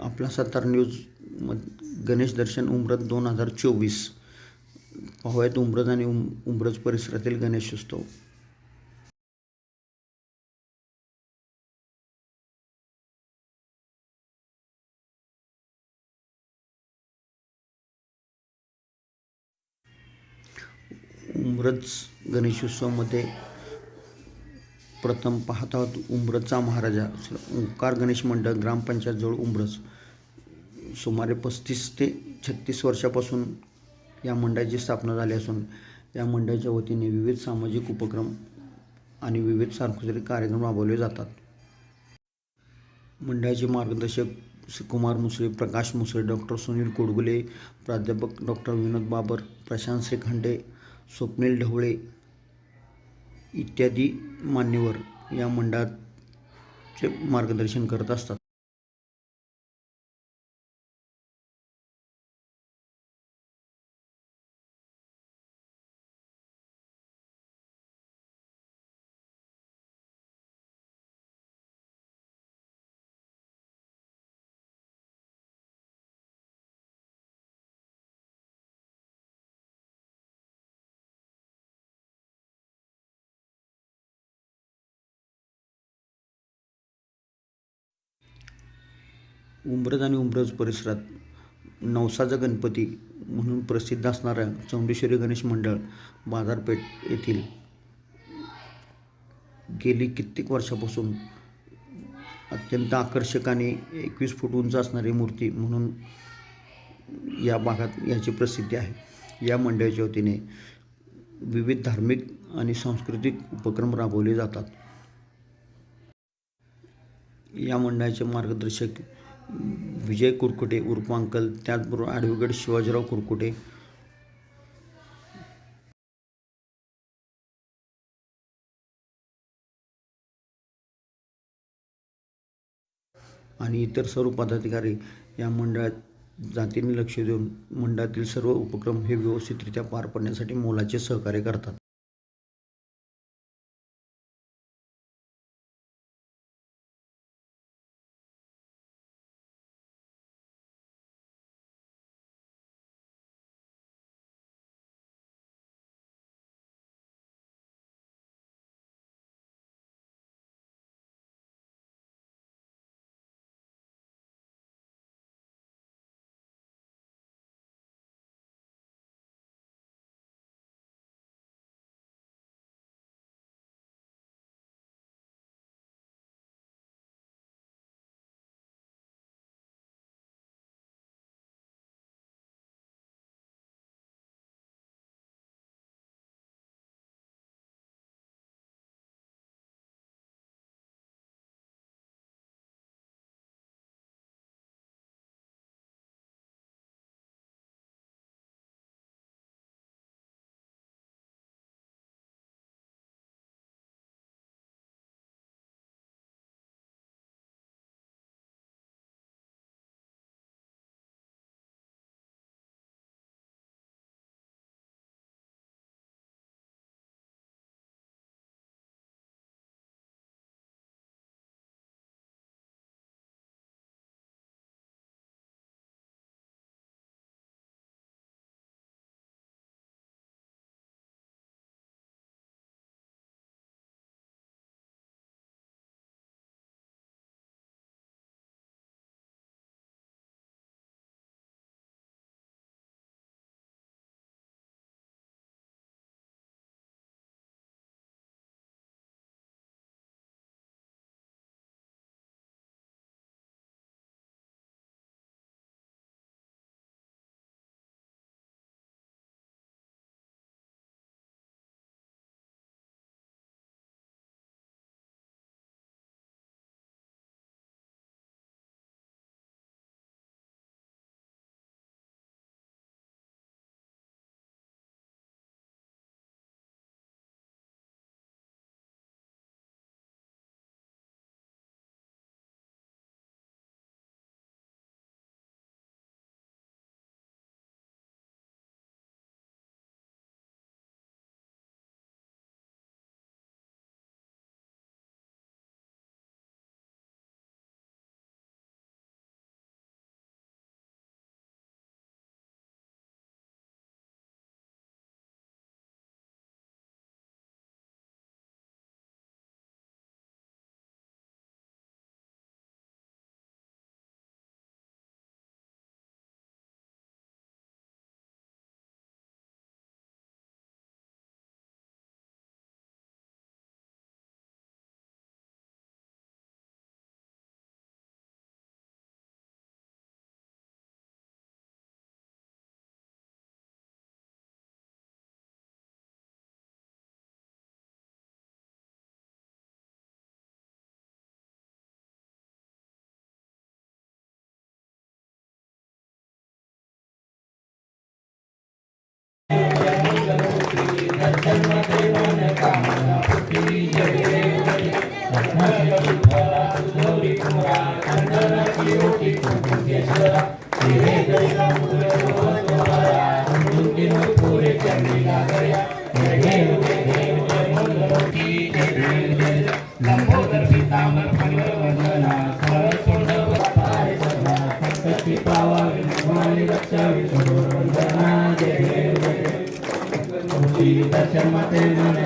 आपला सातार न्यूज म गणेश दर्शन उमरत दोन हजार चोवीस. पाहूयात उमरज आणि उम उमरज परिसरातील गणेशोत्सव. उमरज गणेशोत्सवामध्ये प्रथम पाहत आहोत उंब्रजचा महाराजा ओंकार गणेश मंडळ ग्रामपंचायतजवळ उंब्रज सुमारे पस्तीस ते छत्तीस वर्षापासून या मंडळाची स्थापना झाली असून या मंडळाच्या वतीने विविध सामाजिक उपक्रम आणि विविध सांस्कृतिक कार्यक्रम राबवले जातात. मंडळाचे मार्गदर्शक श्री कुमार मुसळे प्रकाश मुसळे डॉक्टर सुनील कोडगुले प्राध्यापक डॉक्टर विनोद बाबर प्रशांत श्रीखंडे स्वप्नील ढवळे इत्यादी मान्यवर या मंडळाचे मार्गदर्शन करत असतात. उंब्रज आणि उंब्रज परिसरात नवसाचा गणपती म्हणून प्रसिद्ध असणाऱ्या चौंडेश्वरी गणेश मंडळ बाजारपेठ येथील गेली कित्येक वर्षापासून अत्यंत आकर्षक आणि एकवीस फूट उंच असणारी मूर्ती म्हणून या भागात याची प्रसिद्धी आहे. या मंडळाच्या वतीने विविध धार्मिक आणि सांस्कृतिक उपक्रम राबवले जातात. या मंडळाचे मार्गदर्शक विजय कुरकुटे उर्फ अंकल त्याचबरोबर ॲडव्होकेट शिवाजीराव कुरकुटे. आणि इतर सर्व पदाधिकारी या मंडळात जातीने लक्ष देऊन मंडळातील सर्व उपक्रम हे व्यवस्थितरित्या पार पाडण्यासाठी मोलाचे सहकार्य करतात. संतती पावा विष्णुवाणी रक्षा विष्णु वंदना जय जय जय। मूर्ती दर्शन माते मन